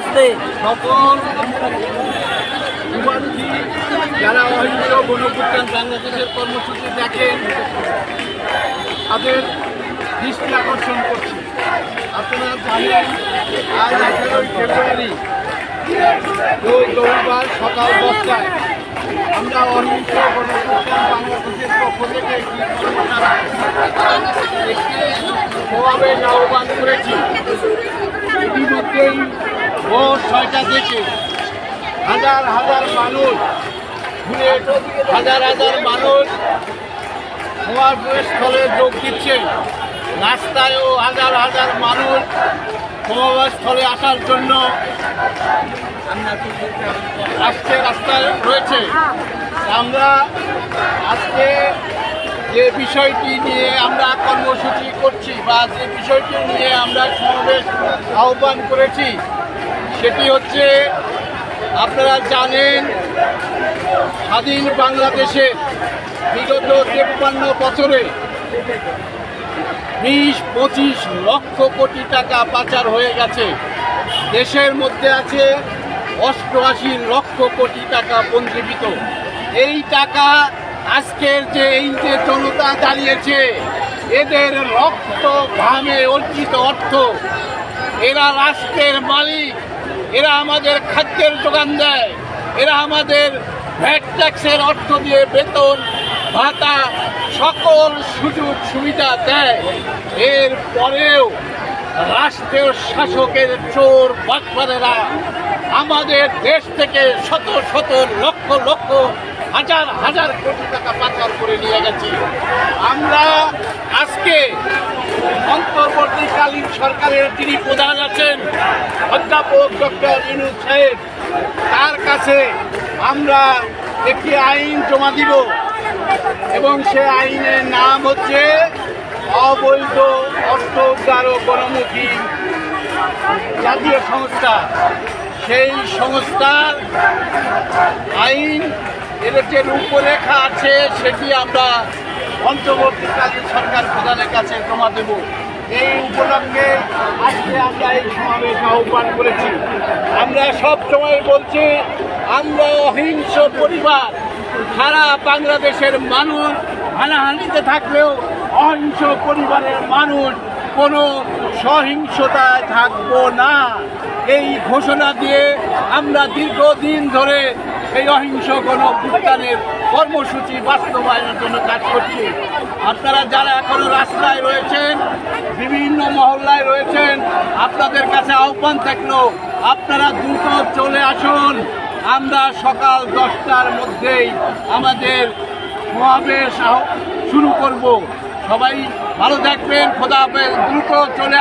আসতে। যারা অহিংস গণপুত্রান বাংলাদেশের কর্মসূচি দেখেন তাদের দৃষ্টি আকর্ষণ করছি। আপনারা জানেন, আজ আঠেরোই ফেব্রুয়ারি রবিবার সকাল দশটায় আমরা অহিংস গণপুত্রান বাংলাদেশের পক্ষ থেকে একটি সমাবেশ করেছি। ইতিমধ্যেই ভোর ছয়টা থেকে হাজার হাজার মানুষ ঘুরে হাজার হাজার মানুষ সমাবেশস্থলে যোগ দিচ্ছেন রাস্তায়ও হাজার হাজার মানুষ সমাবেশস্থলে আসার জন্য আসছে, রাস্তায় রয়েছে। আমরা আজকে যে বিষয়টি নিয়ে আমরা কর্মসূচি করছি বা যে বিষয়টি নিয়ে আমরা সমাবেশ আহ্বান করেছি সেটি হচ্ছে আপনারা জানেন, স্বাধীন বাংলাদেশে বিগত তেপ্পান্ন বছরে বিশ, পঁচিশ লক্ষ কোটি টাকা পাচার হয়ে গেছে। দেশের মধ্যে আছে অষ্টআশি লক্ষ কোটি টাকা পঞ্জীবিত এই টাকা আজকের যে এই যে জনতা দাঁড়িয়েছে, এদের রক্ত ঘামে অর্জিত অর্থ, এরা রাষ্ট্রের মালিক। এরা আমাদের খাদ্যের যোগান দেয়। এরা আমাদের ভ্যাট ট্যাক্সের অর্থ দিয়ে বেতন, ভাতা, সকল সুযোগ সুবিধা দেয়। এর পরেও রাষ্ট্রের শাসকের চোর বাটপারেরা আমাদের দেশ থেকে শত শত লক্ষ লক্ষ, হাজার হাজার কোটি টাকা পাচার করে নিয়ে গেছে। আমরা আজকে অন্তর্বর্তীকালীন সরকারের যিনি প্রধান আছেন, অধ্যাপক ডক্টর ইনুজ সাহেব, তার কাছে আমরা একটি আইন জমা দিব এবং সে আইনের নাম হচ্ছে অবৈধ অর্থ উদ্ধার ও গণমুখী জাতীয় সংস্থা। সেই সংস্থার আইন, এর যে রূপরেখা আছে, সেটি আমরা অন্তর্বর্তীকালীন সরকার প্রধানের কাছে জমা দেব। এই উপলক্ষে আজকে আমরা এই সমাবেশ আহ্বান করেছি। আমরা সব সময় বলছি, আমরা অহিংস পরিবার, সারা বাংলাদেশের মানুষ হানাহানিতে থাকলেও অহিংস পরিবারের মানুষ কোনো সহিংসতায় থাকব না। এই ঘোষণা দিয়ে আমরা দীর্ঘদিন ধরে এই অহিংস গণভুত্থানের কর্মসূচি বাস্তবায়নের জন্য কাজ করছি। আপনারা যারা এখনও রাস্তায় রয়েছেন, বিভিন্ন মহল্লায় রয়েছেন, আপনাদের কাছে আহ্বান থাকল, আপনারা দ্রুত চলে আসুন। আমরা সকাল দশটার মধ্যেই আমাদের মহাবেশ শুরু করব। সবাই ভালো থাকবেন, খোদা দ্রুত চলে